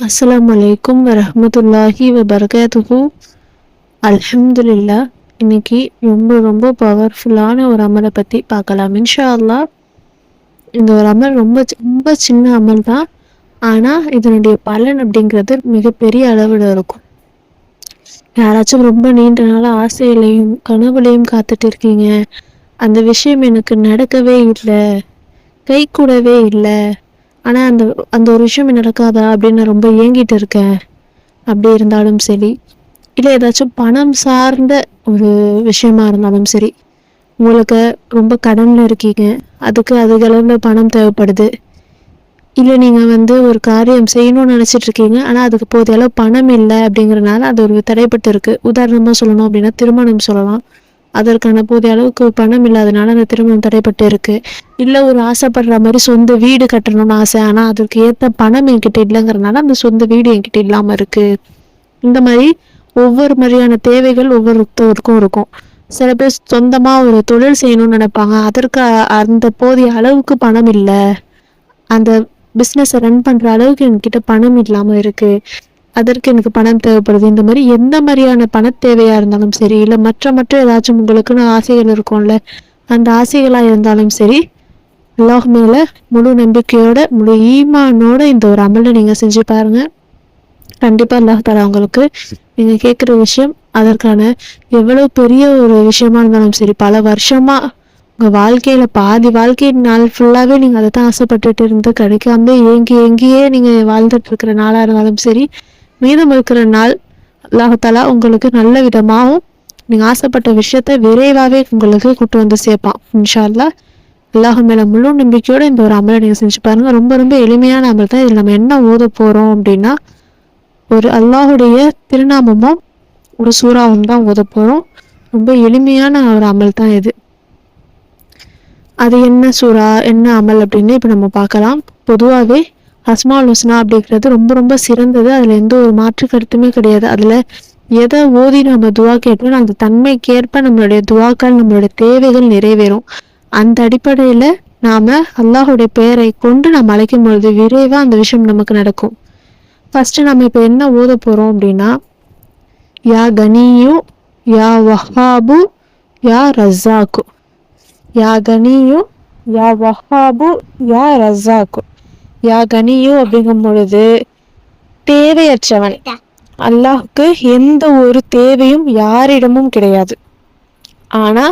அஸ்லாம் வலைக்கும் வரமத்துல்லாஹி வபரகாத்துஹு அல்ஹம்துலில்லா இன்னைக்கு ரொம்ப ரொம்ப பவர்ஃபுல்லான ஒரு அமலை பற்றி பார்க்கலாம் இன்ஷா அல்லாஹ் இந்த ஒரு அமல் ரொம்ப ரொம்ப சின்ன அமல் தான். ஆனால் இதனுடைய பலன் அப்படிங்கிறது மிகப்பெரிய அளவில் இருக்கும். யாராச்சும் ரொம்ப நீண்ட நாள் ஆசையிலையும் கனவுலையும் காத்துட்டு இருக்கீங்க. அந்த விஷயம் எனக்கு நடக்கவே இல்லை. கை கூடவே இல்லை. ஆனால் அந்த அந்த ஒரு விஷயம் நடக்காதா அப்படின்னு நான் ரொம்ப ஏங்கிட்டு இருக்கேன். அப்படி இருந்தாலும் சரி. இல்லை ஏதாச்சும் பணம் சார்ந்த ஒரு விஷயமா இருந்தாலும் சரி. உங்களுக்கு ரொம்ப கடனில் இருக்கீங்க அதுக்கு அதிக பணம் தேவைப்படுது. இல்லை நீங்கள் வந்து ஒரு காரியம் செய்யணும்னு நினச்சிட்டு இருக்கீங்க. ஆனால் அதுக்கு போதிய அளவு பணம் இல்லை அப்படிங்கிறனால அது ஒரு தடைப்பட்டு இருக்குது உதாரணமாக சொல்லணும் அப்படின்னா திருமணம் சொல்லலாம். அதற்கான போதிய அளவுக்கு பணம் இல்லாதனால அந்த திருமணம் தடைப்பட்டு இருக்கு. இல்லை ஒரு ஆசைப்படுற மாதிரி சொந்த வீடு கட்டணும்னு ஆசை. ஆனால் அதுக்கு ஏற்ற பணம் என்கிட்ட இல்லைங்கிறனால அந்த சொந்த வீடு என்கிட்ட இல்லாமல் இருக்கு. இந்த மாதிரி ஒவ்வொரு மாதிரியான தேவைகள் ஒவ்வொருத்தருக்கும் இருக்கும். சில பேர் சொந்தமாக ஒரு தொழில் செய்யணும்னு நினைப்பாங்க. அதற்கு அந்த போதிய அளவுக்கு பணம் இல்லை. அந்த பிஸ்னஸை ரன் பண்ணுற அளவுக்கு என்கிட்ட பணம் இல்லாமல் இருக்குது அதற்கு எனக்கு பணம் தேவைப்படுது. இந்த மாதிரி எந்த மாதிரியான பண தேவையாக இருந்தாலும் சரி இல்லை மற்ற மற்ற ஏதாச்சும் உங்களுக்குன்னு ஆசைகள் இருக்கும்ல அந்த ஆசைகளாக இருந்தாலும் சரி அல்லாஹ் மேலே முழு நம்பிக்கையோட முழு ஈமானோட இந்த ஒரு அமலை நீங்கள் செஞ்சு பாருங்கள் கண்டிப்பாக அல்லாஹ் தரா உங்களுக்கு நீங்கள் கேட்குற விஷயம் அதற்கான எவ்வளோ பெரிய ஒரு விஷயமா இருந்தாலும் சரி பல வருஷமா உங்கள் வாழ்க்கையில் பாதி வாழ்க்கை நாள் ஃபுல்லாகவே நீங்கள் அதை தான் ஆசைப்பட்டுட்டு இருந்து கிடைக்காம ஏங்கி ஏங்கியே நீங்கள் வாழ்ந்துட்டு இருக்கிற நாளாக இருந்தாலும் சரி மீதம் இருக்கிற நாள் அல்லாஹாலா உங்களுக்கு நல்ல விதமாகவும் நீங்கள் ஆசைப்பட்ட விஷயத்த விரைவாகவே உங்களுக்கு கூட்டு வந்து சேர்ப்பான். இன்ஷா அல்லாஹ் மேலே முழு நம்பிக்கையோட இந்த ஒரு அமலை நீங்கள் செஞ்சு பாருங்க. ரொம்ப ரொம்ப எளிமையான அமல் தான். இதில் நம்ம என்ன ஓத போகிறோம் அப்படின்னா ஒரு அல்லாஹுடைய திருநாமமும் ஒரு சூறாவும் தான் ஓத போகிறோம் ரொம்ப எளிமையான ஒரு அமல் தான் இது. அது என்ன சூறா என்ன அமல் அப்படின்னு இப்போ நம்ம பார்க்கலாம். பொதுவாகவே அஸ்மால் ஹுஸ்னா அப்படிங்கிறது ரொம்ப ரொம்ப சிறந்தது. அதில் எந்த ஒரு மாற்று கருத்துமே கிடையாது. அதில் எதை ஓதி நம்ம துவா கேட்டோம் அந்த தன்மைக்கேற்ப நம்மளுடைய துவாக்கள் நம்மளுடைய தேவைகள் நிறைவேறும். அந்த அடிப்படையில் நாம் அல்லாஹுடைய பெயரை கொண்டு நம்ம அழைக்கும் பொழுது விரைவாக அந்த விஷயம் நமக்கு நடக்கும். ஃபஸ்ட்டு நம்ம இப்போ என்ன ஓத போகிறோம் அப்படின்னா யா கனியு யா வஹாபு யா ரஸாக்கு. யா கனியு யா வஹாபு யா ரஸாக்கு. யா கனியு அப்படிங்கும் பொழுது தேவையற்றவன் அல்லாஹ்வுக்கு எந்த ஒரு தேவையும் யாரிடமும் கிடையாது. ஆனா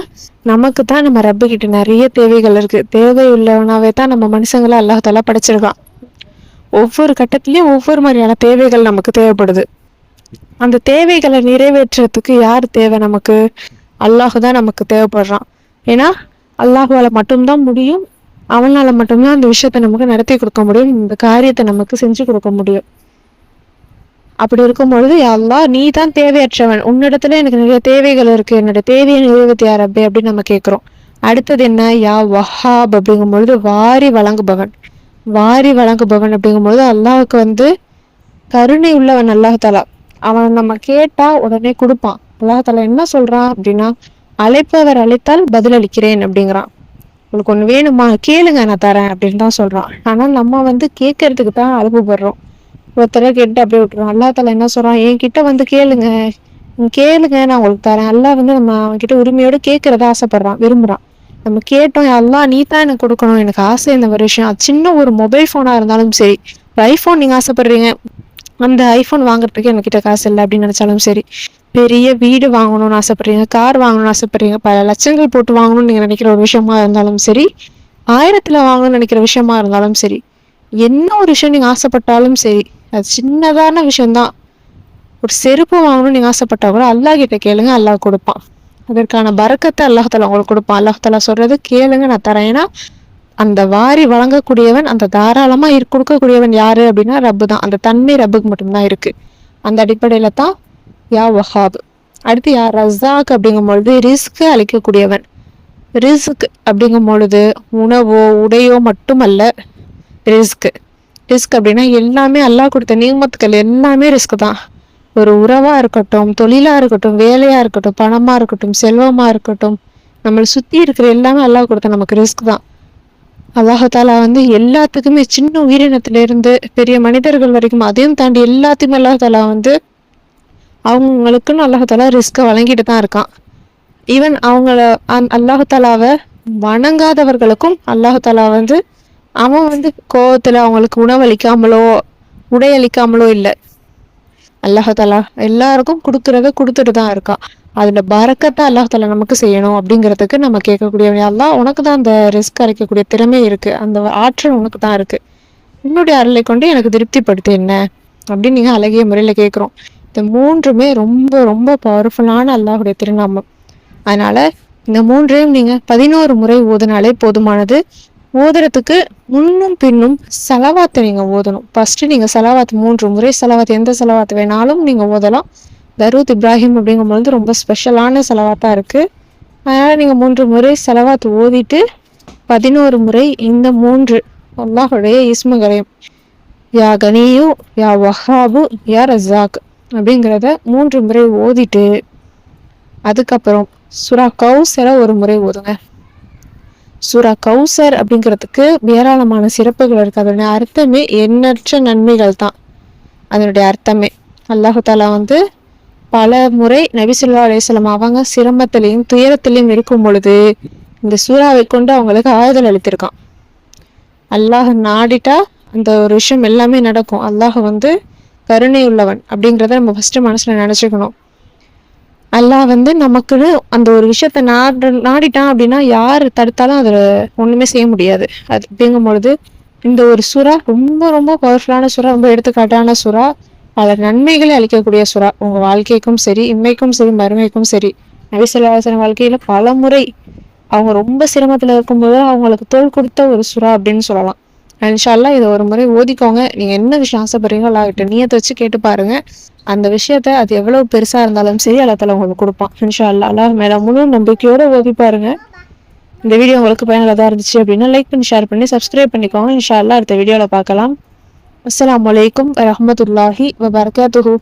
நமக்கு தான் நம்ம ரப்பு கிட்ட நிறைய தேவைகள் இருக்கு. தேவை உள்ளவனாவே தான் நம்ம மனுஷங்களை அல்லாஹால படைச்சிருக்கான். ஒவ்வொரு கட்டத்திலயும் ஒவ்வொரு மாதிரியான தேவைகள் நமக்கு தேவைப்படுது. அந்த தேவைகளை நிறைவேற்றுறதுக்கு யார் தேவை நமக்கு? அல்லாஹ் தான் நமக்கு தேவைப்படுறான். ஏன்னா அல்லாஹுவால மட்டும்தான் முடியும். அவனால மட்டும்தான் அந்த விஷயத்த நமக்கு நடத்தி கொடுக்க முடியும் இந்த காரியத்தை நமக்கு செஞ்சு கொடுக்க முடியும். அப்படி இருக்கும் பொழுது யா நீ தான் தேவையற்றவன். உன்னிடத்துல எனக்கு நிறைய தேவைகள் இருக்கு. என்னோட தேவையை நிறைவேற்றி யார் அப்படி அப்படின்னு நம்ம கேட்குறோம் அடுத்தது என்ன? யா வஹாப் அப்படிங்கும் பொழுது வாரி வழங்குபவன். வாரி வழங்குபவன் அப்படிங்கும்பொழுது அல்லாவுக்கு வந்து கருணை உள்ளவன் அல்லாஹாலா அவன் நம்ம கேட்டா உடனே கொடுப்பான். அல்லாஹாலா என்ன சொல்றான் அப்படின்னா அழைப்பவர் அழைத்தால் பதிலளிக்கிறேன் அப்படிங்கிறான். உங்களுக்கு ஒன்று வேணுமா? கேளுங்க நான் தரேன் அப்படின்னு தான் சொல்கிறான் ஆனால் நம்ம வந்து கேட்கறதுக்கு தான் அனுப்பப்படுறோம் ஒருத்தர கேட்டு அப்படியே விட்டுறோம் அல்லாஹாலா என்ன சொல்றான்? என்கிட்ட வந்து கேளுங்க. கேளுங்க நான் உங்களுக்கு தரேன். எல்லாம் வந்து நம்ம அவன்கிட்ட உரிமையோடு கேட்கறத ஆசைப்படுறான் விரும்புறான். நம்ம கேட்டோம் எல்லாம் நீ தான் எனக்கு கொடுக்கணும். எனக்கு ஆசை இந்த ஒரு விஷயம். அது சின்ன ஒரு மொபைல் ஃபோனாக இருந்தாலும் சரி ஐஃபோன் நீங்கள் ஆசைப்படுறீங்க அந்த ஐஃபோன் வாங்குறதுக்கு என்கிட்ட காசு இல்லை அப்படின்னு நினச்சாலும் சரி பெரிய வீடு வாங்கணும்னு ஆசைப்படுறீங்க கார் வாங்கணும்னு ஆசைப்படுறீங்க பல லட்சங்கள் போட்டு வாங்கணும்னு நீங்கள் நினைக்கிற ஒரு விஷயமா இருந்தாலும் சரி ஆயிரத்தில் வாங்கணும்னு நினைக்கிற விஷயமா இருந்தாலும் சரி என்ன ஒரு விஷயம் நீங்கள் ஆசைப்பட்டாலும் சரி அது சின்னதான விஷயம்தான். ஒரு செருப்பு வாங்கணும்னு நீங்கள் ஆசைப்பட்டா கூட அல்லாஹ் கிட்ட கேளுங்க அல்லாஹ் கொடுப்பான். அதற்கான பறக்கத்தை அல்லாஹால உங்களுக்கு கொடுப்பான். அல்லாஹால சொல்றது கேளுங்க நான் தரேன். ஏன்னா அந்த வாரி வழங்கக்கூடியவன் அந்த தாராளமாக கொடுக்கக்கூடியவன் யாரு அப்படின்னா ரப்பு தான் அந்த தன்மை ரப்புக்கு மட்டும்தான் இருக்கு. அந்த அடிப்படையில தான் யா வஹாப். அடுத்து யா ரஸாக் அப்படிங்கும் பொழுது ரிஸ்க் அளிக்கக்கூடியவன். ரிஸ்க் அப்படிங்கும் பொழுது உணவோ உடையோ மட்டுமல்ல ரிஸ்க் ரிஸ்க் அப்படின்னா எல்லாமே அல்லாஹ் கொடுத்த நியமத்துக்கள் எல்லாமே ரிஸ்க் தான். ஒரு உறவாக இருக்கட்டும் தொழிலாக இருக்கட்டும் வேலையாக இருக்கட்டும் பணமாக இருக்கட்டும் செல்வமாக இருக்கட்டும் நம்மளை சுற்றி இருக்கிற எல்லாமே அல்லாஹ் கொடுத்த நமக்கு ரிஸ்க் தான். அல்லாஹாலா வந்து எல்லாத்துக்குமே சின்ன உயிரினத்திலிருந்து பெரிய மனிதர்கள் வரைக்கும் அதையும் தாண்டி எல்லாத்தையுமே அல்லாஹாலா வந்து அவங்களுக்குன்னு அல்லாஹாலா ரிஸ்க்கை வழங்கிட்டு தான் இருக்கான். ஈவன் அவங்கள அந் அல்லாஹாலாவை வணங்காதவர்களுக்கும் அல்லாஹாலா வந்து அவன் வந்து கோபத்தில் அவங்களுக்கு உணவளிக்காமலோ உடையளிக்காமலோ இல்லை. அல்லாஹாலா எல்லாருக்கும் கொடுக்குறத கொடுத்துட்டு தான் இருக்கான். அதில் பறக்கத்தை அல்லாஹால நமக்கு செய்யணும் அப்படிங்கிறதுக்கு நம்ம கேட்கக்கூடிய அல்லாஹ். உனக்கு தான் அந்த ரிஸ்க் அரைக்கக்கூடிய திறமை இருக்குது அந்த ஆற்றல் உனக்கு தான் இருக்குது உன்னுடைய அருளை கொண்டு எனக்கு திருப்திப்படுத்து என்ன? அப்படின்னு நீங்கள் அழகிய முறையில் கேட்குறோம். இந்த மூன்றுமே ரொம்ப ரொம்ப பவர்ஃபுல்லான அல்லாஹுடைய திருநாமம். அதனால் இந்த மூன்றையும் நீங்கள் பதினோரு முறை ஓதுனாலே போதுமானது. ஓதுறதுக்கு முன்னும் பின்னும் செலவாத்தை நீங்கள் ஓதணும். ஃபஸ்ட்டு நீங்கள் செலவாத்து மூன்று முறை செலவாத்து எந்த செலவாத்து வேணாலும் நீங்கள் ஓதலாம். தரூத் இப்ராஹிம் அப்படிங்கும்போது ரொம்ப ஸ்பெஷலான செலவாத்தா இருக்குது அதனால் நீங்கள் மூன்று முறை செலவாத்து ஓதிட்டு பதினோரு முறை இந்த மூன்று அல்லாஹுடைய இஸ்மகரையும் யா கனியு யா வஹாபு யா ரசாக். அப்படிங்கிறத மூன்று முறை ஓதிட்டு அதுக்கப்புறம் சுரா கௌசரை ஒரு முறை ஓதுங்க. சுரா கௌசர் அப்படிங்கிறதுக்கு ஏராளமான சிறப்புகள் இருக்குது அதனுடைய அர்த்தமே எண்ணற்ற நன்மைகள் தான். அதனுடைய அர்த்தமே அல்லாஹுதாலா வந்து பல முறை நபிசுல்லா அலிஸ்லாம் அவங்க சிரமத்திலையும் துயரத்திலையும் இருக்கும் பொழுது இந்த சூறாவை கொண்டு அவங்களுக்கு ஆறுதல் அளித்திருக்கான். அல்லாஹ் நாடிட்டா அந்த ஒரு விஷயம் எல்லாமே நடக்கும். அல்லாஹ் வந்து கருணை உள்ளவன் அப்படிங்கிறத நம்ம ஃபஸ்ட்டு மனசில் நினச்சிக்கணும். அல்லாஹ் வந்து நமக்குன்னு அந்த ஒரு விஷயத்த நாடு நாடிட்டான் அப்படின்னா யார் தடுத்தாலும் அதில் ஒன்றுமே செய்ய முடியாது. அது அப்படிங்கும் பொழுது இந்த ஒரு சுறா ரொம்ப ரொம்ப பவர்ஃபுல்லான சுறா ரொம்ப எடுத்துக்காட்டான சுறா பல நன்மைகளை அளிக்கக்கூடிய சுறா. உங்கள் வாழ்க்கைக்கும் சரி இம்மைக்கும் சரி மறுமைக்கும் சரி. நபிசல்லாசன வாழ்க்கையில் பல முறை அவங்க ரொம்ப சிரமத்தில் இருக்கும்போது அவங்களுக்கு தோல் கொடுத்த ஒரு சுறா அப்படின்னு சொல்லலாம். இன்ஷால்லா இதை ஒரு முறை ஓதிக்கோங்க. நீங்கள் என்ன விஷயம் ஆசைப்படுறீங்களோ ஆகிட்ட நீயத்தை வச்சு கேட்டு பாருங்க. அந்த விஷயத்த அது எவ்வளவு பெருசாக இருந்தாலும் சரி அல்லத்தில் உங்களுக்கு கொடுப்பான். இன்ஷா அல்லா அல்லாஹ் மேலே முழு நம்பிக்கையோடு ஓதி பாருங்க. இந்த வீடியோ உங்களுக்கு பயனுள்ளதாக இருந்துச்சு அப்படின்னா லைக் பண்ணி ஷேர் பண்ணி சப்ஸ்கிரைப் பண்ணிக்கோங்க. இன்ஷால்லா அடுத்த வீடியோவில் பார்க்கலாம். அஸ்லாம் வலைக்கம் வரமத்துல்லாஹி வபர்காத்துஹூ.